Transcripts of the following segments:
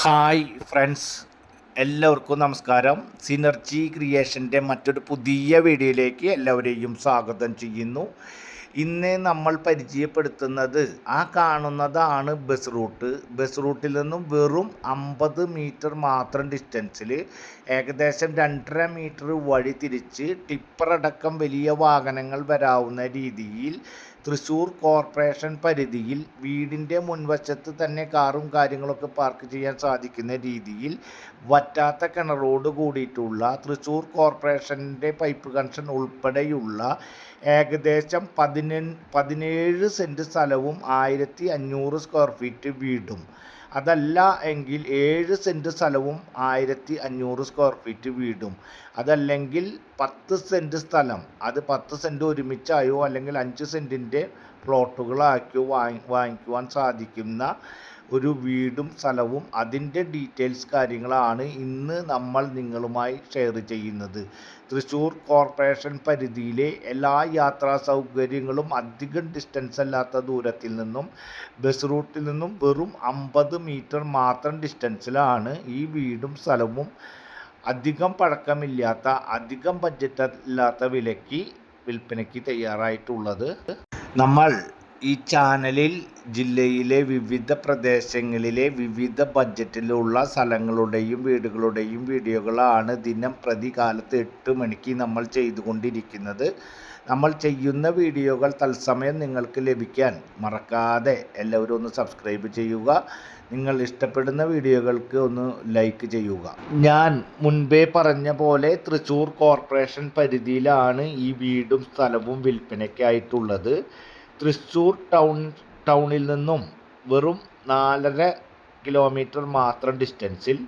Hi friends എല്ലാവർക്കും നമസ്കാരം. Synergy ക്രിയേഷന്റെ മറ്റൊരു പുതിയ വീഡിയോയിലേക്ക് എല്ലാവരെയും സ്വാഗതം ചെയ്യുന്നു. ഇന്ന് നമ്മൾ പരിചയപ്പെടുത്തുന്നത് ആ കാണുന്നതാണ് ബസ് റൂട്ട് ബസ് റൂട്ടിൽ നിന്നും വെറും അമ്പത് മീറ്റർ മാത്രം ഡിസ്റ്റൻസിൽ ഏകദേശം രണ്ടര മീറ്റർ വഴി തിരിച്ച് ടിപ്പറടക്കം വലിയ വാഹനങ്ങൾ വരാവുന്ന രീതിയിൽ തൃശ്ശൂർ കോർപ്പറേഷൻ പരിധിയിൽ വീടിന്റെ മുൻവശത്ത് തന്നെ കാറും കാര്യങ്ങളൊക്കെ പാർക്ക് ചെയ്യാൻ സാധിക്കുന്ന രീതിയിൽ വറ്റാത്ത കിണറോട് കൂടിയിട്ടുള്ള തൃശ്ശൂർ കോർപ്പറേഷന്റെ പൈപ്പ് കണക്ഷൻ ഉൾപ്പെടെയുള്ള ഏകദേശം പതിനെ പതിനേഴ് സെന്റ് സ്ഥലവും ആയിരത്തി അഞ്ഞൂറ് സ്ക്വയർ ഫീറ്റ് വീടും. അതല്ല എങ്കിൽ ഏഴ് സെന്റ് സ്ഥലവും ആയിരത്തി അഞ്ഞൂറ് സ്ക്വയർ ഫീറ്റ് വീടും. അതല്ലെങ്കിൽ പത്ത് സെന്റ് സ്ഥലം. അത് പത്ത് സെന്റ് ഒരുമിച്ചായോ അല്ലെങ്കിൽ അഞ്ച് സെന്റിന്റെ പ്ലോട്ടുകളാക്കിയോ വാങ്ങി വാങ്ങിക്കുവാൻ സാധിക്കുന്ന ഒരു വീടും സ്ഥലവും അതിന്റെ ഡീറ്റെയിൽസ് കാര്യങ്ങളാണ് ഇന്ന് നമ്മൾ നിങ്ങളുമായി ഷെയർ ചെയ്യുന്നത്. തൃശ്ശൂർ കോർപ്പറേഷൻ പരിധിയിലെ എല്ലാ യാത്രാ സൗകര്യങ്ങളും അധികം ഡിസ്റ്റൻസ് അല്ലാത്ത ദൂരത്തിൽ നിന്നും ബസ് റൂട്ടിൽ നിന്നും വെറും അമ്പത് മീറ്റർ മാത്രം ഡിസ്റ്റൻസിലാണ് ഈ വീടും സ്ഥലവും അധികം പഴക്കമില്ലാത്ത അധികം ബഡ്ജറ്റ് ഇല്ലാത്ത വിലയ്ക്ക് വിൽപ്പനയ്ക്ക് തയ്യാറായിട്ടുള്ളത്. നമ്മൾ ഈ ചാനലിൽ ജില്ലയിലെ വിവിധ പ്രദേശങ്ങളിലെ വിവിധ ബഡ്ജറ്റിലുള്ള സ്ഥലങ്ങളുടെയും വീടുകളുടെയും വീഡിയോകളാണ് ദിനം പ്രതി കാലത്ത് എട്ട് മണിക്ക് നമ്മൾ ചെയ്തുകൊണ്ടിരിക്കുന്നത്. നമ്മൾ ചെയ്യുന്ന വീഡിയോകൾ തത്സമയം നിങ്ങൾക്ക് ലഭിക്കാൻ മറക്കാതെ എല്ലാവരും ഒന്ന് സബ്സ്ക്രൈബ് ചെയ്യുക. നിങ്ങൾ ഇഷ്ടപ്പെടുന്ന വീഡിയോകൾക്ക് ഒന്ന് ലൈക്ക് ചെയ്യുക. ഞാൻ മുൻപേ പറഞ്ഞ പോലെ തൃശ്ശൂർ കോർപ്പറേഷൻ പരിധിയിലാണ് ഈ വീടും സ്ഥലവും വിൽപ്പനയ്ക്കായിട്ടുള്ളത്. തൃശ്ശൂർ ടൗൺ ടൗണിൽ നിന്നും വെറും നാലര കിലോമീറ്റർ മാത്രം ഡിസ്റ്റൻസിൽ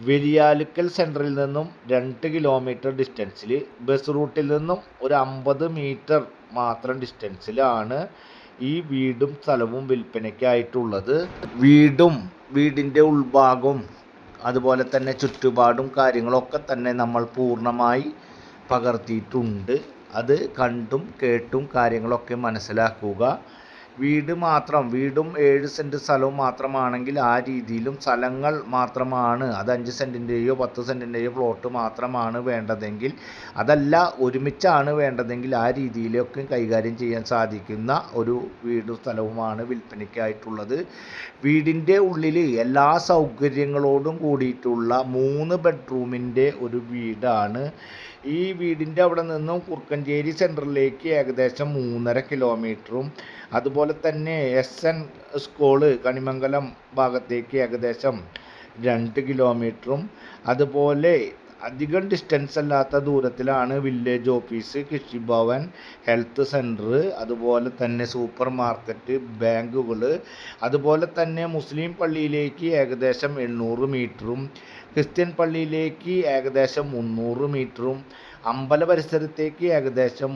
വെരിയാലുക്കൽ സെന്ററിൽ നിന്നും രണ്ട് കിലോമീറ്റർ ഡിസ്റ്റൻസിൽ ബസ് റൂട്ടിൽ നിന്നും ഒരു അമ്പത് മീറ്റർ മാത്രം ഡിസ്റ്റൻസിലാണ് ഈ വീടും സ്ഥലവും വിൽപ്പനയ്ക്കായിട്ടുള്ളത്. വീടും വീടിന്റെ ഉൾഭാഗവും അതുപോലെ തന്നെ ചുറ്റുപാടും കാര്യങ്ങളൊക്കെ തന്നെ നമ്മൾ പൂർണമായി പകർത്തിയിട്ടുണ്ട്. അത് കണ്ടും കേട്ടും കാര്യങ്ങളൊക്കെ മനസ്സിലാക്കുക. വീട് മാത്രം വീടും ഏഴ് സെന്റ് സ്ഥലവും മാത്രമാണെങ്കിൽ ആ രീതിയിലും സ്ഥലങ്ങൾ മാത്രമാണ്. അത് അഞ്ച് സെന്റിന്റെയോ പത്ത് സെന്റിന്റെയോ പ്ലോട്ട് മാത്രമാണ് വേണ്ടതെങ്കിൽ അതല്ല ഒരുമിച്ചാണ് വേണ്ടതെങ്കിൽ ആ രീതിയിലൊക്കെ കൈകാര്യം ചെയ്യാൻ സാധിക്കുന്ന ഒരു വീടും സ്ഥലവുമാണ് വിൽപ്പനയ്ക്കായിട്ടുള്ളത്. വീടിന്റെ ഉള്ളിൽ എല്ലാ സൗകര്യങ്ങളോടും കൂടിയിട്ടുള്ള മൂന്ന് ബെഡ്റൂമിന്റെ ഒരു വീടാണ്. ഈ വീടിന്റെ അവിടെ നിന്നും കുറുക്കഞ്ചേരി സെന്ററിലേക്ക് ഏകദേശം മൂന്നര കിലോമീറ്ററും അതുപോലെ തന്നെ എസ് എൻ സ്കൂൾ കണിമംഗലം ഭാഗത്തേക്ക് ഏകദേശം രണ്ട് കിലോമീറ്ററും അതുപോലെ അധികം ഡിസ്റ്റൻസ് അല്ലാത്ത ദൂരത്തിലാണ് വില്ലേജ് ഓഫീസ് കൃഷിഭവൻ ഹെൽത്ത് സെന്റർ അതുപോലെ തന്നെ സൂപ്പർ മാർക്കറ്റ് ബാങ്കുകൾ അതുപോലെ തന്നെ മുസ്ലിം പള്ളിയിലേക്ക് ഏകദേശം എണ്ണൂറ് മീറ്ററും ക്രിസ്ത്യൻ പള്ളിയിലേക്ക് ഏകദേശം മുന്നൂറ് മീറ്ററും അമ്പല പരിസരത്തേക്ക് ഏകദേശം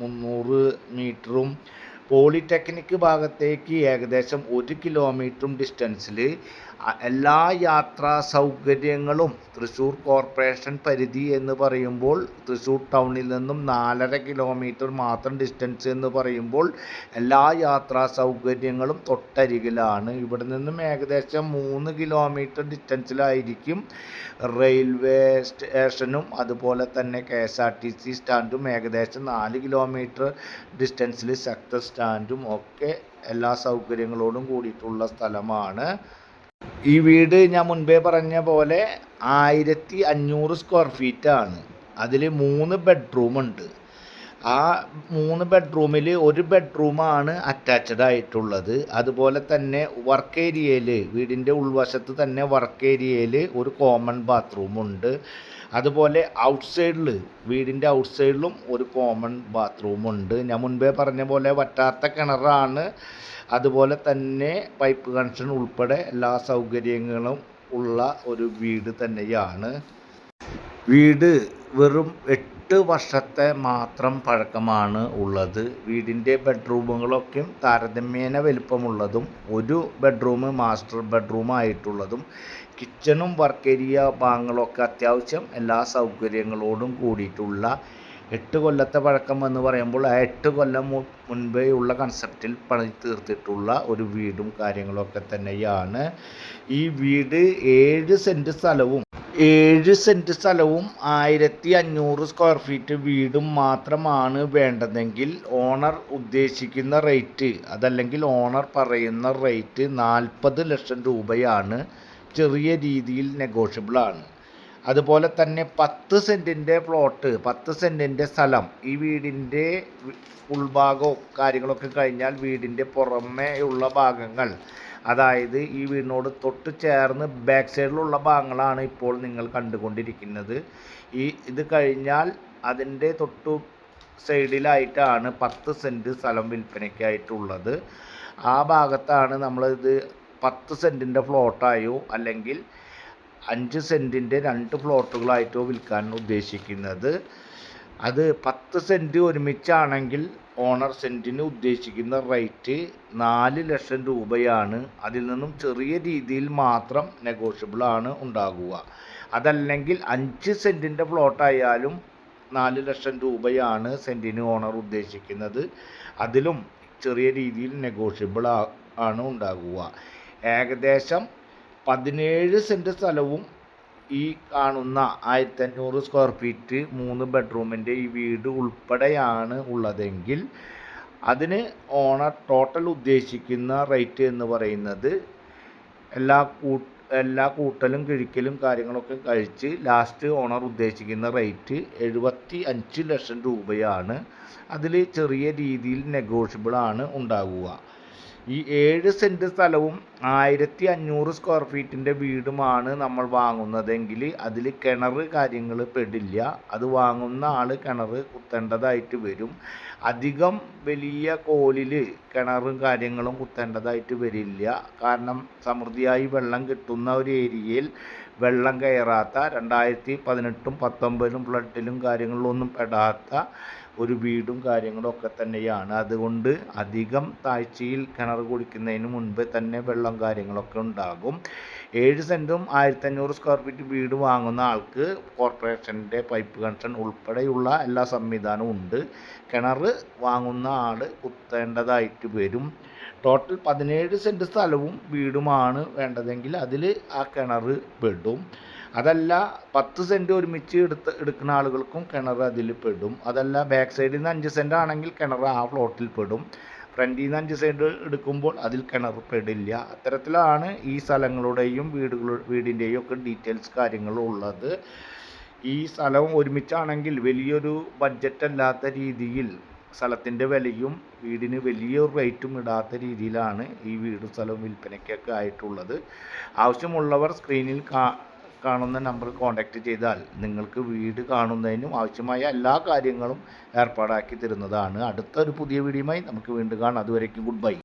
മുന്നൂറ് മീറ്ററും പോളിടെക്നിക് ഭാഗത്തേക്ക് ഏകദേശം ഒരു കിലോമീറ്ററും ഡിസ്റ്റൻസിൽ എല്ലാ യാത്രാ സൗകര്യങ്ങളും തൃശ്ശൂർ കോർപ്പറേഷൻ പരിധി എന്ന് പറയുമ്പോൾ തൃശ്ശൂർ ടൗണിൽ നിന്നും നാലര കിലോമീറ്റർ മാത്രം ഡിസ്റ്റൻസ് എന്ന് പറയുമ്പോൾ എല്ലാ യാത്രാ സൗകര്യങ്ങളും തൊട്ടരികിലാണ്. ഇവിടെ നിന്നും ഏകദേശം മൂന്ന് കിലോമീറ്റർ ഡിസ്റ്റൻസിലായിരിക്കും റെയിൽവേ സ്റ്റേഷനും അതുപോലെ തന്നെ K S R T C സ്റ്റാൻഡും ഏകദേശം നാല് കിലോമീറ്റർ ഡിസ്റ്റൻസിൽ സെക്ടർ സ്റ്റാൻഡും ഒക്കെ എല്ലാ സൗകര്യങ്ങളോടും കൂടിയിട്ടുള്ള സ്ഥലമാണ്. ഈ വീട് ഞാൻ മുൻപേ പറഞ്ഞ പോലെ ആയിരത്തി അഞ്ഞൂറ് സ്ക്വയർ ആണ്. അതിൽ മൂന്ന് ബെഡ്റൂം ഉണ്ട്. ആ മൂന്ന് ബെഡ്റൂമിൽ ഒരു ബെഡ്റൂമാണ് അറ്റാച്ച്ഡ് ആയിട്ടുള്ളത്. അതുപോലെ തന്നെ വർക്ക് ഏരിയയിൽ വീടിന്റെ ഉൾവശത്ത് തന്നെ വർക്ക് ഏരിയയിൽ ഒരു കോമൺ ബാത്റൂം അതുപോലെ ഔട്ട്സൈഡിൽ വീടിന്റെ ഔട്ട്സൈഡിലും ഒരു കോമൺ ബാത്റൂം ഉണ്ട്. ഞാൻ മുൻപേ പറഞ്ഞ പോലെ വറ്റാത്ത കിണറാണ്. അതുപോലെ തന്നെ പൈപ്പ് കണക്ഷൻ ഉൾപ്പെടെ എല്ലാ സൗകര്യങ്ങളും ഉള്ള ഒരു വീട് തന്നെയാണ്. വീട് വെറും എട്ട് വർഷത്തെ മാത്രം പഴക്കമാണ് ഉള്ളത്. വീടിന്റെ ബെഡ്റൂമുകളൊക്കെയും താരതമ്യേന വലിപ്പമുള്ളതും ഒരു ബെഡ്റൂം മാസ്റ്റർ ബെഡ്റൂം ആയിട്ടുള്ളതും കിച്ചണും വർക്ക് ഏരിയ ഭാഗങ്ങളൊക്കെ അത്യാവശ്യം എല്ലാ സൗകര്യങ്ങളോടും കൂടിയിട്ടുള്ള എട്ട് കൊല്ലത്തെ പഴക്കം എന്ന് പറയുമ്പോൾ ആ എട്ട് കൊല്ലം മുൻപേ ഉള്ള കൺസെപ്റ്റിൽ പണി തീർത്തിട്ടുള്ള ഒരു വീടും കാര്യങ്ങളൊക്കെ തന്നെയാണ്. ഈ വീട് ഏഴ് സെന്റ് സ്ഥലവും ഏഴ് സെന്റ് സ്ഥലവും ആയിരത്തി അഞ്ഞൂറ് സ്ക്വയർ ഫീറ്റ് വീടും മാത്രമാണ് വേണ്ടതെങ്കിൽ ഓണർ ഉദ്ദേശിക്കുന്ന റേറ്റ് അതല്ലെങ്കിൽ ഓണർ പറയുന്ന റേറ്റ് നാൽപ്പത് ലക്ഷം രൂപയാണ് ചെറിയ രീതിയിൽ നെഗോഷ്യബിൾ ആണ്. അതുപോലെ തന്നെ പത്ത് സെന്റിന്റെ പ്ലോട്ട് പത്ത് സെന്റിന്റെ സ്ഥലം ഈ വീടിന്റെ ഉൾഭാഗവും കാര്യങ്ങളൊക്കെ കഴിഞ്ഞാൽ വീടിന്റെ പുറമേയുള്ള ഭാഗങ്ങൾ അതായത് ഈ വീടിനോട് തൊട്ട് ചേർന്ന് ബാക്ക് സൈഡിലുള്ള ഭാഗങ്ങളാണ് ഇപ്പോൾ നിങ്ങൾ കണ്ടുകൊണ്ടിരിക്കുന്നത്. ഈ ഇത് കഴിഞ്ഞാൽ അതിന്റെ തൊട്ടു സൈഡിലായിട്ടാണ് പത്ത് സെന്റ് സ്ഥലം വിൽപ്പനയ്ക്കായിട്ടുള്ളത്. ആ ഭാഗത്താണ് നമ്മളിത് പത്ത് സെന്റിന്റെ ഫ്ലോട്ടായോ അല്ലെങ്കിൽ അഞ്ച് സെന്റിന്റെ രണ്ട് ഫ്ലോട്ടുകളായിട്ടോ വിൽക്കാൻ ഉദ്ദേശിക്കുന്നത്. അത് പത്ത് സെന്റ് ഒരുമിച്ചാണെങ്കിൽ ഓണർ സെന്റിന് ഉദ്ദേശിക്കുന്ന റേറ്റ് നാല് ലക്ഷം രൂപയാണ്. അതിൽ നിന്നും ചെറിയ രീതിയിൽ മാത്രം നെഗോഷ്യബിൾ ആണ് ഉണ്ടാകുക. അതല്ലെങ്കിൽ അഞ്ച് സെന്റിന്റെ പ്ലോട്ടായാലും നാല് ലക്ഷം രൂപയാണ് സെന്റിന് ഓണർ ഉദ്ദേശിക്കുന്നത്. അതിലും ചെറിയ രീതിയിൽ നെഗോഷ്യബിൾ ആണ് ഉണ്ടാകുക. ഏകദേശം പതിനേഴ് സെന്റ് സ്ഥലവും ഈ കാണുന്ന ആയിരത്തി അഞ്ഞൂറ് സ്ക്വയർ ഫീറ്റ് മൂന്ന് ബെഡ്റൂമിന്റെ ഈ വീട് ഉൾപ്പെടെയാണ് ഉള്ളതെങ്കിൽ അതിന് ഓണർ ടോട്ടൽ ഉദ്ദേശിക്കുന്ന റേറ്റ് എന്ന് പറയുന്നത് എല്ലാ കൂ എല്ലാ കൂട്ടലും കിഴിക്കലും കാര്യങ്ങളൊക്കെ കഴിച്ച് ലാസ്റ്റ് ഓണർ ഉദ്ദേശിക്കുന്ന റേറ്റ് എഴുപത്തി അഞ്ച് ലക്ഷം രൂപയാണ്. അതിൽ ചെറിയ രീതിയിൽ നെഗോഷ്യബിൾ ആണ് ഉണ്ടാകുക ഈ ഏഴ് സെന്റ് സ്ഥലവും ആയിരത്തി അഞ്ഞൂറ് സ്ക്വയർ ഫീറ്റിന്റെ വീടുമാണ് നമ്മൾ വാങ്ങുന്നതെങ്കിൽ അതിൽ കിണർ കാര്യങ്ങൾ പെടില്ല. അത് വാങ്ങുന്ന ആൾ കിണർ കുത്തേണ്ടതായിട്ട് വരും. അധികം വലിയ കോലിൽ കിണറും കാര്യങ്ങളും കുത്തേണ്ടതായിട്ട് വരില്ല. കാരണം സമൃദ്ധിയായി വെള്ളം കിട്ടുന്ന ഒരു ഏരിയയിൽ വെള്ളം കയറാത്ത രണ്ടായിരത്തി പതിനെട്ടും പത്തൊമ്പതിലും ഫ്ലഡിലും കാര്യങ്ങളിലൊന്നും പെടാത്ത ഒരു വീടും കാര്യങ്ങളും ഒക്കെ തന്നെയാണ്. അതുകൊണ്ട് അധികം താഴ്ചയിൽ കിണർ കുടിക്കുന്നതിന് മുൻപ് തന്നെ വെള്ളം കാര്യങ്ങളൊക്കെ ഉണ്ടാകും. ഏഴ് സെന്റും ആയിരത്തി അഞ്ഞൂറ് സ്ക്വയർ ഫീറ്റ് വീട് വാങ്ങുന്ന ആൾക്ക് കോർപ്പറേഷന്റെ പൈപ്പ് കണക്ഷൻ ഉൾപ്പെടെയുള്ള എല്ലാ സംവിധാനവും ഉണ്ട്. കിണർ വാങ്ങുന്ന ആൾ കുത്തേണ്ടതായിട്ട് വരും. ടോട്ടൽ പതിനേഴ് സെന്റ് സ്ഥലവും വീടുമാണ് വേണ്ടതെങ്കിൽ അതിൽ ആ കിണർ പെടും. അതല്ല പത്ത് സെന്റ് ഒരുമിച്ച് എടുത്ത് എടുക്കുന്ന ആളുകൾക്കും കിണർ അതിൽ പെടും. അതല്ല ബാക്ക് സൈഡിൽ നിന്ന് അഞ്ച് സെന്റ് ആണെങ്കിൽ കിണർ ആ പ്ലോട്ടിൽ പെടും. ഫ്രണ്ടിൽ നിന്ന് അഞ്ച് സൈഡ് എടുക്കുമ്പോൾ അതിൽ കിണർ പെടില്ല. അത്തരത്തിലാണ് ഈ സ്ഥലങ്ങളുടെയും വീടുകളു വീടിന്റെയും ഒക്കെ ഡീറ്റെയിൽസ് കാര്യങ്ങളുള്ളത് ഈ സ്ഥലം ഒരുമിച്ചാണെങ്കിൽ വലിയൊരു ബഡ്ജറ്റ് അല്ലാത്ത രീതിയിൽ സ്ഥലത്തിന്റെ വിലയും വീടിന് വലിയൊരു റേറ്റും ഇടാത്ത രീതിയിലാണ് ഈ വീടും സ്ഥലവും വിൽപ്പനയ്ക്കൊക്കെ ആയിട്ടുള്ളത്. ആവശ്യമുള്ളവർ സ്ക്രീനിൽ കാ കാണുന്ന നമ്പറിൽ കോൺടാക്റ്റ് ചെയ്താൽ നിങ്ങൾക്ക് വീട് കാണുന്നതിനും ആവശ്യമായ എല്ലാ കാര്യങ്ങളും ഏർപ്പാടാക്കി തരുന്നതാണ്. അടുത്തൊരു പുതിയ വീഡിയോയുമായി നമുക്ക് വീണ്ടും കാണാം. അതുവരേക്കും ഗുഡ് ബൈ